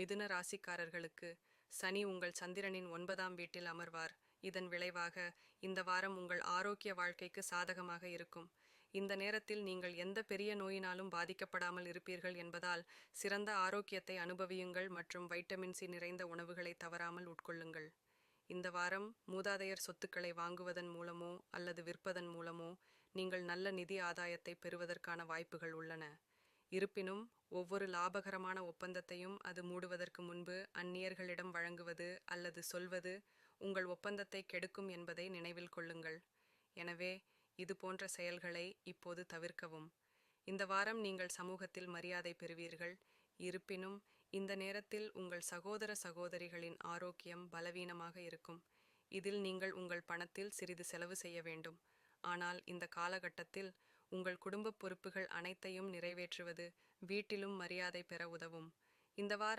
மிதுன ராசிக்காரர்களுக்கு சனி உங்கள் சந்திரனின் ஒன்பதாம் வீட்டில் அமர்வார். இதன் விளைவாக இந்த வாரம் உங்கள் ஆரோக்கிய வாழ்க்கைக்கு சாதகமாக இருக்கும். இந்த நேரத்தில் நீங்கள் எந்த பெரிய நோயினாலும் பாதிக்கப்படாமல் இருப்பீர்கள் என்பதால் சிறந்த ஆரோக்கியத்தை அனுபவியுங்கள் மற்றும் வைட்டமின் சி நிறைந்த உணவுகளை தவறாமல் உட்கொள்ளுங்கள். இந்த வாரம் மூதாதையர் சொத்துக்களை வாங்குவதன் மூலமோ அல்லது விற்பதன் மூலமோ நீங்கள் நல்ல நிதி ஆதாயத்தை பெறுவதற்கான வாய்ப்புகள் உள்ளன. இருப்பினும் ஒவ்வொரு லாபகரமான ஒப்பந்தத்தையும் அது மூடுவதற்கு முன்பு அந்நியர்களிடம் வழங்குவது அல்லது சொல்வது உங்கள் ஒப்பந்தத்தை கெடுக்கும் என்பதை நினைவில் கொள்ளுங்கள். எனவே இது போன்ற செயல்களை இப்போது தவிர்க்கவும். இந்த வாரம் நீங்கள் சமூகத்தில் மரியாதை பெறுவீர்கள். இருப்பினும் இந்த நேரத்தில் உங்கள் சகோதர சகோதரிகளின் ஆரோக்கியம் பலவீனமாக இருக்கும். இதில் நீங்கள் உங்கள் பணத்தில் சிறிது செலவு செய்ய வேண்டும். ஆனால் இந்த காலகட்டத்தில் உங்கள் குடும்ப பொறுப்புகள் அனைத்தையும் நிறைவேற்றுவது வீட்டிலும் மரியாதை பெற உதவும். இந்த வாரம்